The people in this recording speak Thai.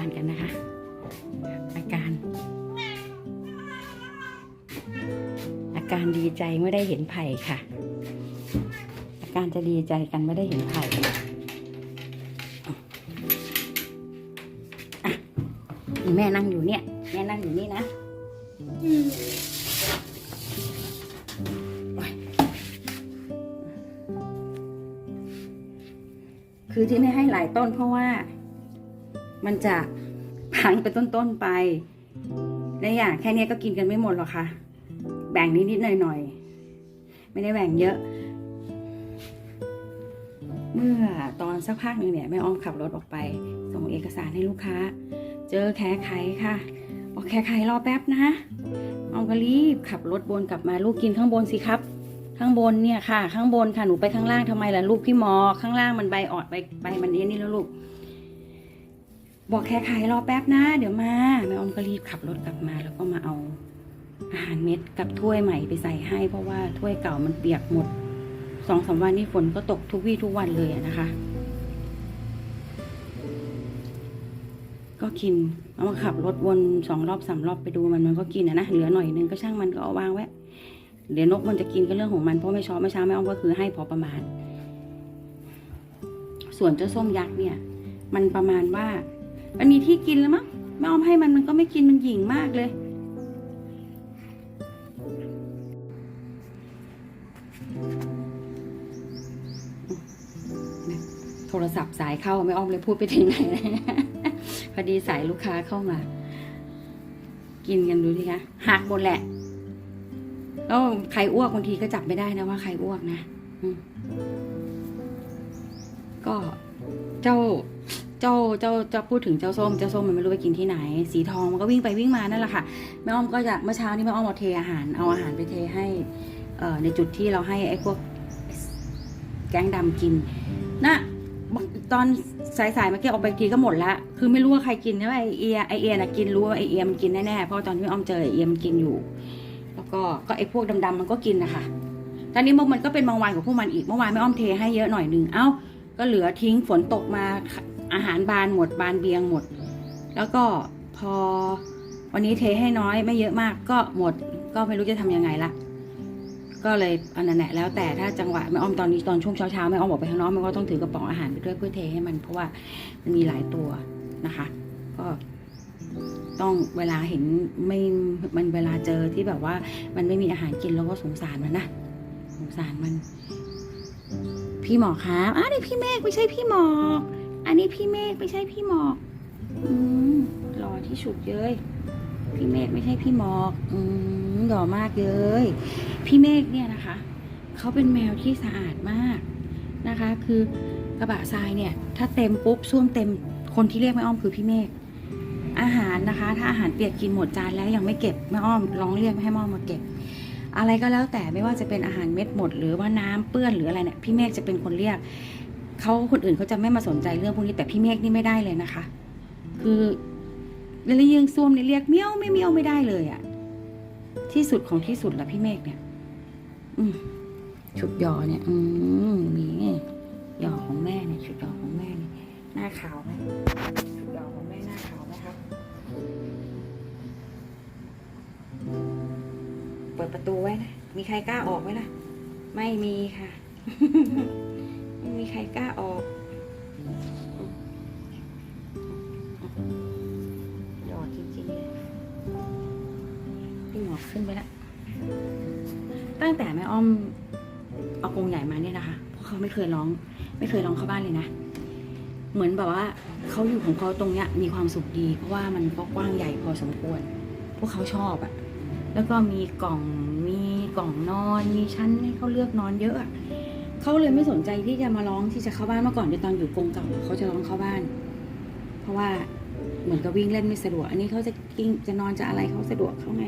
การกันนะคะอาการ อาการดีใจไม่ได้เห็นไผ่ค่ะ อาการจะดีใจกันไม่ได้เห็นไผ่แม่นั่งอยู่เนี่ย แม่นั่งอยู่นี่นะคือที่ไม่ให้หลายต้นเพราะว่า มันจะพังเป็นต้นๆไปและอย่างแค่นี้ก็กินกันไม่หมดหรอกค่ะ แบ่งนิดๆหน่อยๆ ไม่ได้แบ่งเยอะ เมื่อตอนสักพักหนึ่งเนี่ยแม่อ้อมขับรถออกไป ส่งเอกสารให้ลูกค้า เจอแขไขค่ะ บอกแขไขรอแป๊บนะอ้อมก็รีบขับรถวนกลับมาลูกกินข้างบนสิครับ ข้างบนเนี่ยค่ะ ข้างบนค่ะหนูไปข้างล่างทำไมล่ะลูกพี่มอ ข้างล่างมันใบออนใบใบมันเนี้ยนี่แล้วลูก บอกแขไขรอแป๊บนะ เดี๋ยวมาแม่อ้อมก็รีบขับรถกลับมา แล้วก็มาเอาอาหารเม็ดกับถ้วยใหม่ไปใส่ให้ เพราะว่าถ้วยเก่ามันเปียกหมดสองสามวันนี้ฝนก็ตกทุกวี่ทุกวันเลยนะคะ ก็กินเอามาขับรถวนสองรอบสามรอบไปดูมันมันก็กินอะนะเหลือหน่อยนึงก็ช่างมันก็เอาวางไว้เดี๋ยวนกมันจะกินก็เรื่องของมันเพราะไม่ชอบไม่เช้าไม่อ้อมก็คือให้พอประมาณ ส่วนเจ้าส้มยักษ์เนี่ย มันประมาณว่า มันมีที่กินแล้วมั้งแม่อ้อมให้มันมันก็ไม่กินมันหยิ่งมากเลย โทรศัพท์สายเข้าไม่อ้อมเลยพูดไปถึงไหนพอดีสายลูกค้าเข้ามา กินกันดูสิคะหักหมดแหละ แล้วใครอ้วกบางทีก็จับไม่ได้นะว่าใครอ้วกนะก็เจ้า เจ้าเจ้าเจ้าพูดถึงเจ้าส้มเจ้าส้มมันไม่รู้ไปกินที่ไหน สีทองมันก็วิ่งไปวิ่งมานั่นแหละค่ะแม่อ้อมก็จะเมื่อเช้านี้แม่อ้อมเอาเทอาหารเอาอาหารไปเทให้เอ่อในจุดที่เราให้ไอ้พวกแก๊งดำกินนะบอกตอนสายๆเมื่อกี้ออกไปทีก็หมดละคือไม่รู้ว่าใครกินนะไอเอียไอเอียนะกินรู้ว่าไอเอียมันกินแน่ๆเพราะตอนที่อ้อมเจอไอเอียมันกินอยู่ แล้วก็ก็ไอพวกดำๆมันก็กินนะคะตอนนี้มันมันก็เป็นบางวันของพวกมันอีกเมื่อวานไม่อ้อมเทให้เยอะหน่อยหนึ่งเอ้าก็เหลือทิ้งฝนตกมา อาหารบานหมดบานเบียงหมด แล้วก็พอวันนี้เทให้น้อยไม่เยอะมากก็หมด ก็ไม่รู้จะทำยังไงละก็เลยอันนั้นแหละแล้วแต่ถ้าจังหวะแม่อ้อมตอนนี้ตอนช่วงเช้าๆแม่อ้อมออกไปข้างนอกแม่ก็ต้องถือกระป๋องอาหารไปด้วยเพื่อเทให้มันเพราะว่ามันมีหลายตัวนะคะ ก็ต้องเวลาเห็นไม่มันเวลาเจอที่แบบว่า มันไม่มีอาหารกินเราก็สงสารมันนะสงสารมัน พี่หมอครับอะนี่พี่เมฆไม่ใช่พี่หมอก อันนี้พี่เมฆไม่ใช่พี่หมอก อืมหล่อที่สุดเลย พี่เมฆไม่ใช่พี่หมอก อืมหล่อมากเลย พี่เมฆเนี่ยนะคะ เขาเป็นแมวที่สะอาดมากนะคะ คือกระบะทรายเนี่ย ถ้าเต็มปุ๊บส้วมเต็มคนที่เรียกแม่อ้อมคือพี่เมฆอาหารนะคะ ถ้าอาหารเปียกกินหมดจานแล้วยังไม่เก็บแม่อ้อมร้องเรียกให้แม่อ้อมมาเก็บ อะไรก็แล้วแต่ไม่ว่าจะเป็นอาหารเม็ดหมด หรือว่าน้ำเปื้อนหรืออะไรเนี่ยพี่เมฆจะเป็นคนเรียก เขาคนอื่นเขาจะไม่มาสนใจเรื่องพวกนี้แต่พี่เมฆนี่ไม่ได้เลยนะคะ คือเรียกยิงซ่วมเนี่ยเรียกเมี้ยวไม่เมี้ยวไม่ได้เลยอะที่สุดของที่สุดละพี่เมฆเนี่ย อืชุดยอเนี่ย อืมมียอของแม่เนี่ยชุดยอของแม่เนี่ยหน้าขาวไหมชุดยอของแม่หน้าขาวไหมครับเปิดประตูไว้นะมีใครกล้าออกไหมล่ะ ไม่มีค่ะ รกล้าออกหยอดจริงๆเลยพี่หมอขึ้นไปแล้ว ตั้งแต่แม่อ้อมเอากรงใหญ่มาเนี่ยนะคะพวกเขาไม่เคยร้อง ไม่เคยร้องเข้าบ้านเลยนะ เหมือนแบบว่าเขาอยู่ของเขาตรงเนี้ยมีความสุขดี เพราะว่ามันก็กว้างใหญ่พอสมควร พวกเขาชอบอะแล้วก็มีกล่องมีกล่องนอน มีชั้นให้เขาเลือกนอนเยอะอะ เขาเลยไม่สนใจที่จะมาร้องที่จะเข้าบ้านเมื่อก่อนเดี๋ยวตอนอยู่กรงเก่าเขาจะร้องเข้าบ้าน เพราะว่าเหมือนกับวิ่งเล่นไม่สะดวก อันนี้เขาจะกิ้งจะนอนจะอะไรเขาสะดวกเขาไง